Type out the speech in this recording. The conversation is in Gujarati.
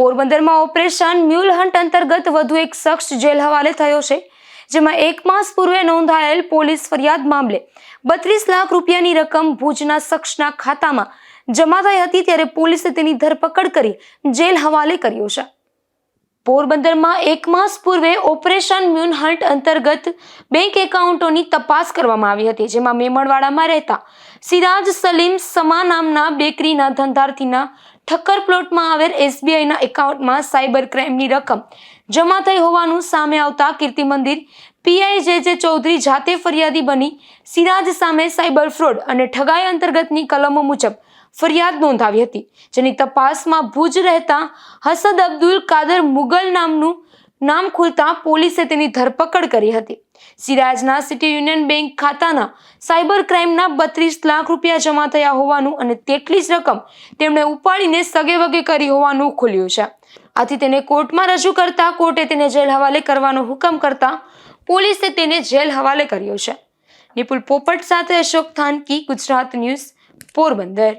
પોરબંદરમાં ઓપરેશન મ્યુલ હન્ટ અંતર્ગત વધુ એક શખ્સ જેલ હવાલે થયો છે, જેમાં એક માસ પૂર્વે નોંધાયેલ પોલીસ ફરિયાદ મામલે બત્રીસ લાખ રૂપિયાની રકમ ભુજના શખ્સના ખાતામાં જમા થઈ હતી ત્યારે પોલીસે તેની ધરપકડ કરી જેલ હવાલે કર્યો છે. પોરબંદરમાં એક માસ પૂર્વે ઓપરેશન મ્યુન હન્ટ અંતર્ગત બેંક એકાઉન્ટોની તપાસ કરવામાં આવી હતી, જેમાં મેમણવાડામાં રહેતા સિરાજ સલીમ સમા નામના બેકરીના ધંધાર્થીના ઠક્કર પ્લોટમાં આવેલ એસબીઆઈના એકાઉન્ટમાં સાયબર ક્રાઇમની રકમ જમા થઈ હોવાનું સામે આવતા કીર્તિ મંદિર પીઆઈ જે જે ચૌધરી જાતે ફરિયાદી બની સિરાજ સામે સાયબર ફ્રોડ અને ઠગાઈ અંતર્ગતની કલમો મુજબ ફરિયાદ નોંધાવી હતી. જેની તપાસમાં ભુજ રહેતા હસદ અબ્દુલ કાદર મુગલ નામનું નામ ખુલતા પોલીસે તેની ધરપકડ કરી હતી. સિરાજના સિટી યુનિયન બેંક ખાતાના સાયબર ક્રાઇમના બત્રીસ લાખ રૂપિયા જમા થયા હોવાનું અને તેટલી જ રકમ તેમણે ઉપાડીને સગે વગે કરી હોવાનું ખુલ્યું છે. આથી તેને કોર્ટમાં રજૂ કરતા કોર્ટે તેને જેલ હવાલે કરવાનો હુકમ કરતા પોલીસે તેને જેલ હવાલે કર્યો છે. નિપુલ પોપટ સાથે અશોક થાનકી, ગુજરાત ન્યૂઝ, પોરબંદર.